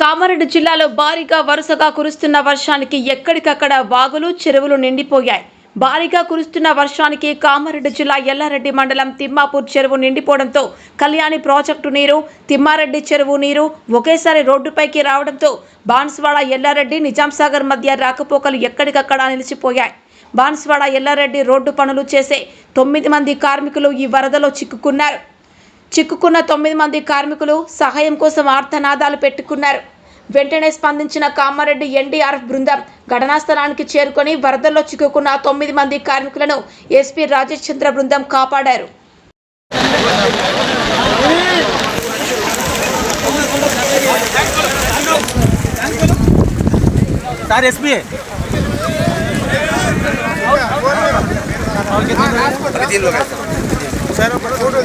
కామారెడ్డి జిల్లాలో భారీగా వరుసగా కురుస్తున్న వర్షానికి ఎక్కడికక్కడ వాగులు చెరువులు నిండిపోయాయి. భారీగా కురుస్తున్న వర్షానికి కామారెడ్డి జిల్లా ఎల్లారెడ్డి మండలం తిమ్మాపూర్ చెరువు నిండిపోవడంతో కళ్యాణి ప్రాజెక్టు నీరు తిమ్మారెడ్డి చెరువు నీరు ఒకేసారి రోడ్డుపైకి రావడంతో బాన్స్వాడ ఎల్లారెడ్డి నిజాంసాగర్ మధ్య రాకపోకలు ఎక్కడికక్కడ నిలిచిపోయాయి. బాన్స్వాడ ఎల్లారెడ్డి రోడ్డు పనులు చేసే తొమ్మిది మంది కార్మికులు ఈ వరదలో చిక్కుకున్నారు. చిక్కుకున్న తొమ్మిది మంది కార్మికులు సహాయం కోసం ఆర్తనాదాలు పెట్టుకున్నారు. వెంటనే స్పందించిన కామారెడ్డి ఎన్డీఆర్ఎఫ్ బృందం ఘటనా స్థలానికి చేరుకొని వరదల్లో చిక్కుకున్న తొమ్మిది మంది కార్మికులను ఎస్పీ రాజేష్ చంద్ర బృందం కాపాడారు. Sir SP. సరే ఫోటో